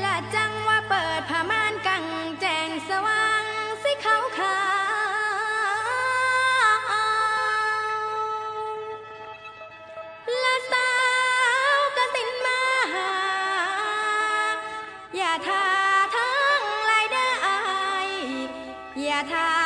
และจังว่าเปิดผ้าม่านกังแจงสว่างสีขาวขาวละสาวกสินมาหา อย่าทาทั้งลายได้ อย่าทา